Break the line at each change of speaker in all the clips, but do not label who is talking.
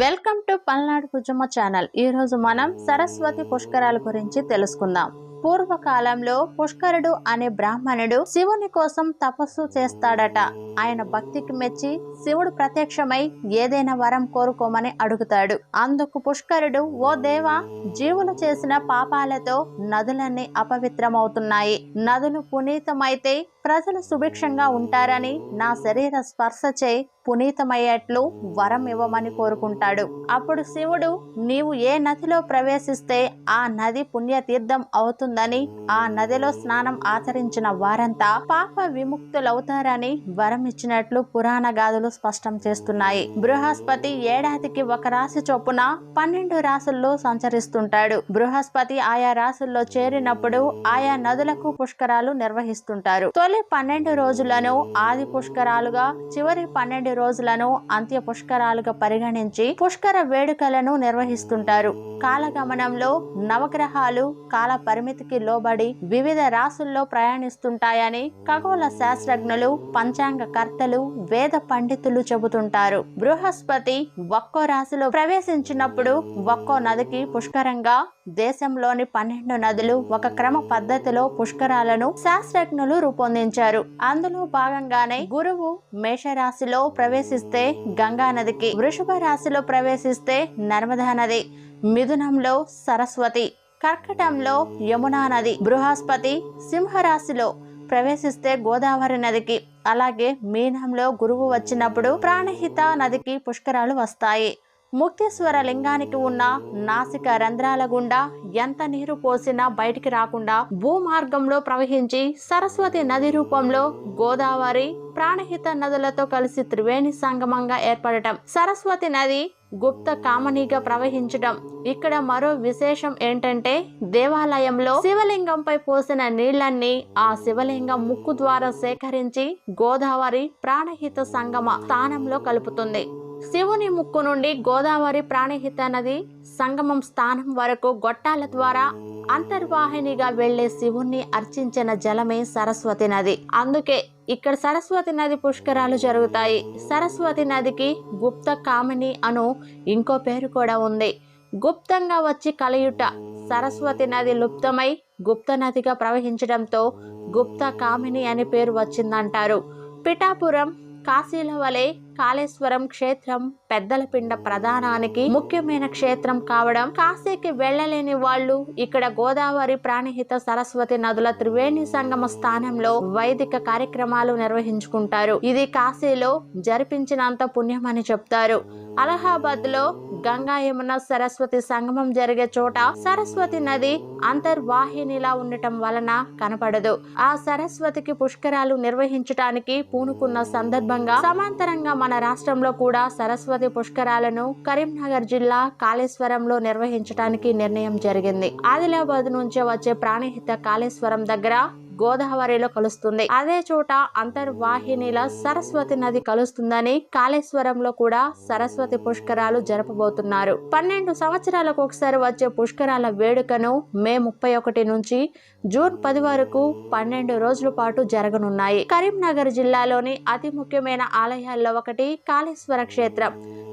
Welcome to Palnadu కుజుమ channel. ఈ రోజు మనం సరస్వతి పుష్కరాల గురించి తెలుసుకుందాం. పూర్వకాలంలో పుష్కరుడు అనే బ్రాహ్మణుడు శివుని కోసం తపస్సు చేస్తాడట. ఆయన భక్తికి మెచ్చి శివుడు ప్రత్యక్షమై ఏదైనా వరం కోరుకోమని అడుగుతాడు. అందుకు పుష్కరుడు ఓ దేవా జీవులు చేసిన పాపాలతో నదులన్నీ అపవిత్రమవుతున్నాయి. నదులు పునీతమైతే ప్రజలు సుభిక్షంగా ఉంటారని నా శరీర స్పర్శ చే పునీతమయ్యేట్లు వరం ఇవ్వమని కోరుకుంటాడు. అప్పుడు శివుడు నీవు ఏ నదిలో ప్రవేశిస్తే ఆ నది పుణ్యతీర్థం అవుతుందని ఆ నదిలో స్నానం ఆచరించిన వారంతా పాప విముక్తులవుతారని వరం ఇచ్చినట్లు పురాణ గాథలు స్పష్టం చేస్తున్నాయి. బృహస్పతి ఏడాదికి ఒక రాశి చొప్పున పన్నెండు రాసుల్లో సంచరిస్తుంటాడు. బృహస్పతి ఆయా రాసుల్లో చేరినప్పుడు ఆయా నదులకు పుష్కరాలు నిర్వహిస్తుంటారు. తొలి పన్నెండు రోజులను ఆది పుష్కరాలుగా చివరి పన్నెండు రోజులను అంత్య పుష్కరాలుగా పరిగణించి పుష్కర వేడుకలను నిర్వహిస్తుంటారు. కాలగమనంలో నవగ్రహాలు కాల పరిమితికి లోబడి వివిధ రాసుల్లో ప్రయాణిస్తుంటాయని ఖగోళ శాస్త్రజ్ఞులు పంచాంగ కర్తలు వేద పండితులు చెబుతుంటారు. బృహస్పతి ఒక్కో రాశిలో ప్రవేశించినప్పుడు ఒక్కో నదికి పుష్కరంగా దేశంలోని పన్నెండు నదులు ఒక క్రమ పద్ధతిలో పుష్కరాలను శాస్త్రజ్ఞులు రూపొందించారు. అందులో భాగంగానే గురువు మేషరాశిలో ప్రవేశిస్తే గంగా నదికి వృషభ రాశిలో ప్రవేశిస్తే నర్మదా నది మిథునంలో సరస్వతి కర్కటంలో యమునా నది బృహస్పతి సింహరాశిలో ప్రవేశిస్తే గోదావరి నదికి అలాగే మీనంలో గురువు వచ్చినప్పుడు ప్రాణహిత నదికి పుష్కరాలు వస్తాయి. ముక్తేశ్వర లింగానికి ఉన్న నాసిక రంధ్రాల గుండా ఎంత నీరు పోసినా బయటికి రాకుండా భూమార్గంలో ప్రవహించి సరస్వతి నది రూపంలో గోదావరి ప్రాణహిత నదులతో కలిసి త్రివేణి సంగమంగా ఏర్పడటం సరస్వతి నది గుప్త కామనిగా ప్రవహించడం. ఇక్కడ మరో విశేషం ఏంటంటే దేవాలయంలో శివలింగంపై పోసిన నీళ్ళన్నీ ఆ శివలింగం ముక్కు ద్వారా సేకరించి గోదావరి ప్రాణహిత సంగమ స్థానంలో కలుపుతుంది. శివుని ముక్కు నుండి గోదావరి ప్రాణహిత నది సంగమం స్థానం వరకు గొట్టాల ద్వారా అంతర్వాహినిగా వెళ్ళే శివుణ్ణి అర్చించిన జలమే సరస్వతి నది. అందుకే ఇక్కడ సరస్వతి నది పుష్కరాలు జరుగుతాయి. సరస్వతి నదికి గుప్త కామిని అను ఇంకో పేరు కూడా ఉంది. గుప్తంగా వచ్చి కలయుట సరస్వతి నది లుప్తమై గుప్త నదిగా ప్రవహించడంతో గుప్త కామిని అనే పేరు వచ్చిందంటారు. పిఠాపురం కాశీల వలె కాళేశ్వరం క్షేత్రం పెద్దల పిండ ప్రధానానికి ముఖ్యమైన క్షేత్రం కావడం కాశీకి వెళ్ళలేని వాళ్ళు ఇక్కడ గోదావరి ప్రాణహిత సరస్వతి నదుల త్రివేణి సంగమ స్థానంలో వైదిక కార్యక్రమాలు నిర్వహించుకుంటారు. ఇది కాశీలో జరిపించినంత పుణ్యమని చెప్తారు. అలహాబాద్లో గంగా యమున సరస్వతి సంగమం జరిగే చోట సరస్వతి నది అంతర్వాహినిలా ఉండటం వలన కనపడదు. ఆ సరస్వతికి పుష్కరాలు నిర్వహించటానికి పూనుకున్న సందర్భంగా సమాంతరంగా మన రాష్ట్రంలో కూడా సరస్వతి పుష్కరాలను కరీంనగర్ జిల్లా కాళేశ్వరంలో నిర్వహించడానికి నిర్ణయం జరిగింది. ఆదిలాబాద్ నుంచి వచ్చే ప్రాణహిత కాళేశ్వరం దగ్గర గోదావరిలో కలుస్తుంది. అదే చోట అంతర్వాహినిల సరస్వతి నది కలుస్తుందని కాళేశ్వరంలో కూడా సరస్వతి పుష్కరాలు జరపబోతున్నారు. పన్నెండు సంవత్సరాలకు ఒకసారి వచ్చే పుష్కరాల వేడుకను మే ముప్పై ఒకటి నుంచి జూన్ పది వరకు పన్నెండు రోజుల పాటు జరగనున్నాయి. కరీంనగర్ జిల్లాలోని అతి ముఖ్యమైన ఆలయాల్లో ఒకటి కాళేశ్వర క్షేత్రం.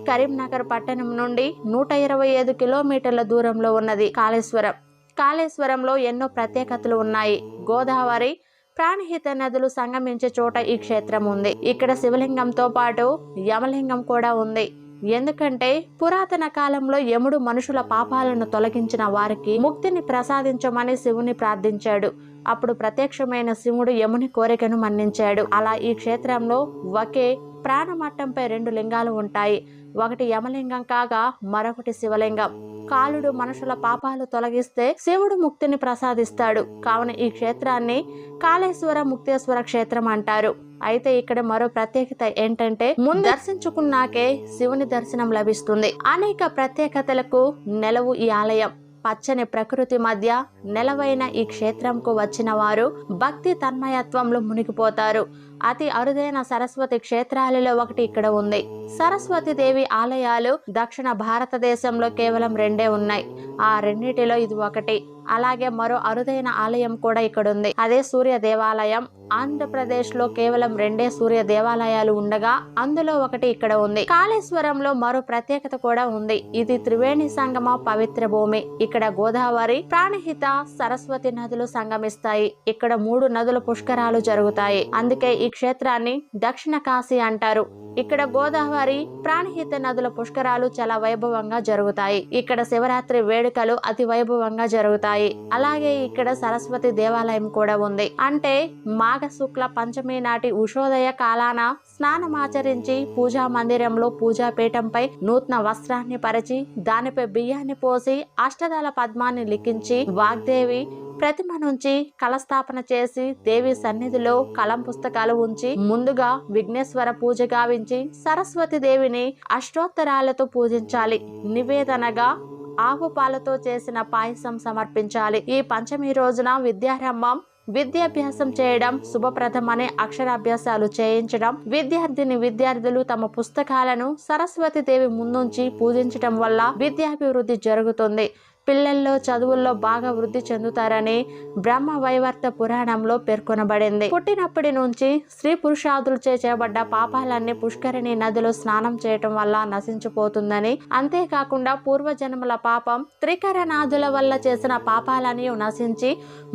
కరీంనగర్ పట్టణం నుండి నూట ఇరవై ఐదు కిలోమీటర్ల దూరంలో ఉన్నది కాళేశ్వరం. కాళేశ్వరంలో ఎన్నో ప్రత్యేకతలు ఉన్నాయి. గోదావరి ప్రాణహిత నదులు సంగమించే చోట ఈ క్షేత్రం ఉంది. ఇక్కడ శివలింగంతో పాటు యమలింగం కూడా ఉంది. ఎందుకంటే పురాతన కాలంలో యముడు మనుషుల పాపాలను తొలగించిన వారికి ముక్తిని ప్రసాదించమని శివుని ప్రార్థించాడు. అప్పుడు ప్రత్యక్షమైన శివుడు యముని కోరికను మన్నించాడు. అలా ఈ క్షేత్రంలో ఒకే ప్రాణమట్టంపై రెండు లింగాలు ఉంటాయి. ఒకటి యమలింగం కాగా మరొకటి శివలింగం. కాలుడు మనుషుల పాపాలు తొలగిస్తే శివుడు ముక్తిని ప్రసాదిస్తాడు. కావున ఈ క్షేత్రాన్ని కాళేశ్వర ముక్తేశ్వర క్షేత్రం అంటారు. అయితే ఇక్కడ మరో ప్రత్యేకత ఏంటంటే ముందు దర్శించుకున్నాకే శివుని దర్శనం లభిస్తుంది. అనేక ప్రత్యేకతలకు నెలవు ఈ ఆలయం. పచ్చని ప్రకృతి మధ్య నెలవైన ఈ క్షేత్రంకు వచ్చిన వారు భక్తి తన్మయత్వంలో మునిగిపోతారు. అతి అరుదైన సరస్వతి క్షేత్రాలలో ఒకటి ఇక్కడ ఉంది. సరస్వతి దేవి ఆలయాలు దక్షిణ భారతదేశంలో కేవలం రెండే ఉన్నాయి. ఆ రెండిటిలో ఇది ఒకటి. అలాగే మరో అరుదైన ఆలయం కూడా ఇక్కడ ఉంది అదే సూర్య దేవాలయం. ఆంధ్రప్రదేశ్లో కేవలం రెండే సూర్య దేవాలయాలు ఉండగా అందులో ఒకటి ఇక్కడ ఉంది. కాళేశ్వరంలో మరో ప్రత్యేకత కూడా ఉంది. ఇది త్రివేణి సంగమ పవిత్ర భూమి. ఇక్కడ గోదావరి ప్రాణహిత సరస్వతి నదులు సంగమిస్తాయి. ఇక్కడ మూడు నదుల పుష్కరాలు జరుగుతాయి. అందుకే ఈ క్షేత్రాన్ని దక్షిణ కాశీ అంటారు. ఇక్కడ గోదావరి ప్రాణహిత నదుల పుష్కరాలు చాలా వైభవంగా జరుగుతాయి. ఇక్కడ శివరాత్రి వేడుకలు అతి వైభవంగా జరుగుతాయి. అలాగే ఇక్కడ సరస్వతి దేవాలయం కూడా ఉంది. అంటే మాఘ శుక్ల పంచమి నాటి ఉషోదయ కాలాన స్నానమాచరించి పూజా మందిరంలో పూజా పీఠంపై నూతన వస్త్రాన్ని పరిచి దానిపై బియ్యాన్ని పోసి అష్టదళ పద్మాన్ని లిఖించి వాగ్దేవి ప్రతిమ నుంచి కలస్థాపన చేసి దేవి సన్నిధిలో కలం పుస్తకాలు ఉంచి ముందుగా విఘ్నేశ్వర పూజ గావించి సరస్వతి దేవిని అష్టోత్తరాలతో పూజించాలి. నివేదనగా ఆవు పాలతో చేసిన పాయసం సమర్పించాలి. ఈ పంచమి రోజున విద్యారంభం విద్యాభ్యాసం చేయడం శుభప్రదమనే అక్షరాభ్యాసాలు చేయించడం విద్యార్థిని విద్యార్థులు తమ పుస్తకాలను సరస్వతి దేవి ముందుంచి పూజించడం వల్ల విద్యాభివృద్ధి జరుగుతుంది. పిల్లల్లో చదువుల్లో బాగా వృద్ధి చెందుతారని బ్రహ్మ వైవర్త పురాణంలో పేర్కొనబడింది. పుట్టినప్పటి నుంచి స్త్రీ పురుషాదులచే చేయబడ్డ పాపాలన్నీ పుష్కరిణి నదిలో స్నానం చేయటం వల్ల నశించిపోతుందని అంతేకాకుండా పూర్వజన్మల పాపం త్రికరనాథుల వల్ల చేసిన పాపాలని నశించి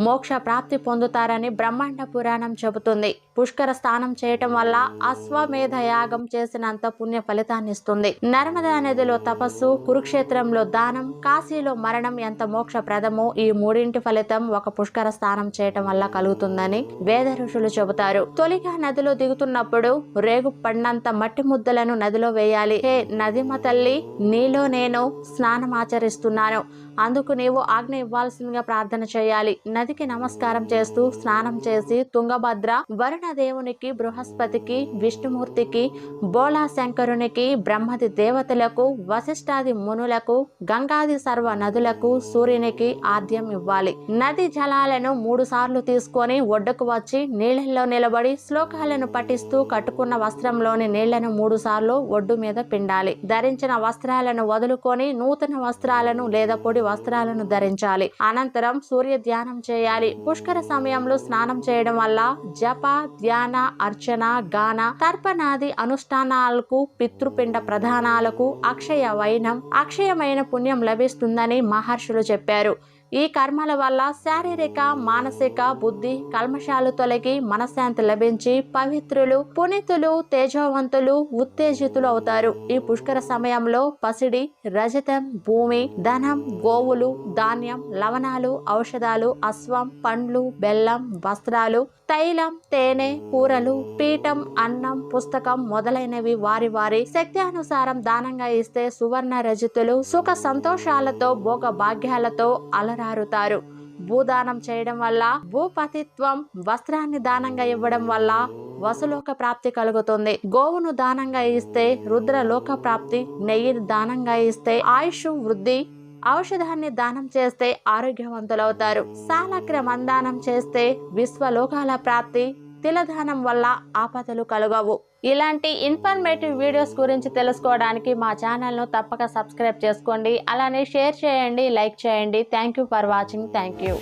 మోక్ష ప్రాప్తి పొందుతారని బ్రహ్మాండ పురాణం చెబుతుంది. పుష్కర స్నానం చేయటం వల్ల అశ్వమేధ యాగం చేసినంత పుణ్య ఫలితాన్ని ఇస్తుంది. నర్మదా నదిలో తపస్సు కురుక్షేత్రంలో దానం కాశీలో మరణం ఎంత మోక్షప్రదమో ఈ మూడింటి ఫలితం ఒక పుష్కర స్నానం చేయటం వల్ల కలుగుతుందని వేద ఋషులు చెబుతారు. తొలిగా నదిలో దిగుతున్నప్పుడు రేగు పడినంత మట్టి ముద్దలను నదిలో వేయాలి. హే నదిమ తల్లి నీలో నేను స్నానం ఆచరిస్తున్నాను. అందుకు నీవు ఆజ్ఞ ఇవ్వాల్సిందిగా ప్రార్థన చేయాలి. నదికి నమస్కారం చేస్తూ స్నానం చేసి తుంగభద్ర వరుణ దేవునికి బృహస్పతికి విష్ణుమూర్తికి బోలా శంకరునికి బ్రహ్మది దేవతలకు వశిష్ఠాది మునులకు గంగాది సర్వ నదులకు సూర్యునికి ఆద్యం ఇవ్వాలి. నది జలాలను మూడు సార్లు తీసుకొని ఒడ్డుకు వచ్చి నీళ్ళల్లో నిలబడి శ్లోకాలను పఠిస్తూ కట్టుకున్న వస్త్రంలోని నీళ్ళను మూడు సార్లు ఒడ్డు మీద పిండాలి. ధరించిన వస్త్రాలను వదులుకొని నూతన వస్త్రాలను లేదా పొడి వస్త్రాలను ధరించాలి. అనంతరం సూర్య ధ్యానం చేయాలి. పుష్కర సమయంలో స్నానం చేయడం వల్ల జప ధ్యాన అర్చన గాన తర్పణాది అనుష్ఠానాలకు పితృపిండ ప్రధానాలకు అక్షయ వైనం అక్షయమైన పుణ్యం లభిస్తుందని మహర్షులు చెప్పారు. ఈ కర్మల వల్ల శారీరక మానసిక బుద్ధి కల్మషాలు తొలగి మనశ్శాంతి లభించి పవిత్రులు పునీతులు తేజవంతులు ఉత్తేజితులు అవుతారు. ఈ పుష్కర సమయంలో పసిడి రజతం భూమి ధనం గోవులు ధాన్యం లవణాలు ఔషధాలు అశ్వం పండ్లు బెల్లం వస్త్రాలు తైలం తేనె కూరలు పీఠం అన్నం పుస్తకం మొదలైనవి వారి వారి శక్తి అనుసారం దానంగా ఇస్తే సువర్ణ రజితులు సుఖ సంతోషాలతో భోగ భాగ్యాలతో అలరారుతారు భూదానం చేయడం వల్ల భూపతిత్వం వస్త్రాన్ని దానంగా ఇవ్వడం వల్ల వసులోక ప్రాప్తి కలుగుతుంది. గోవును దానంగా ఇస్తే రుద్రలోక ప్రాప్తి నెయ్యిని దానంగా ఇస్తే ఆయుష్ వృద్ధి ఔషధాన్ని దానం చేస్తే ఆరోగ్యవంతులవుతారు. సాలక్రమం దానం చేస్తే విశ్వలోకాల ప్రాప్తి తిలదానం వల్ల ఆపదలు కలుగవు. ఇలాంటి ఇన్ఫర్మేటివ్ వీడియోస్ గురించి తెలుసుకోవడానికి మా ఛానల్ను తప్పక సబ్స్క్రైబ్ చేసుకోండి. అలానే షేర్ చేయండి లైక్ చేయండి. Thank you for watching thank you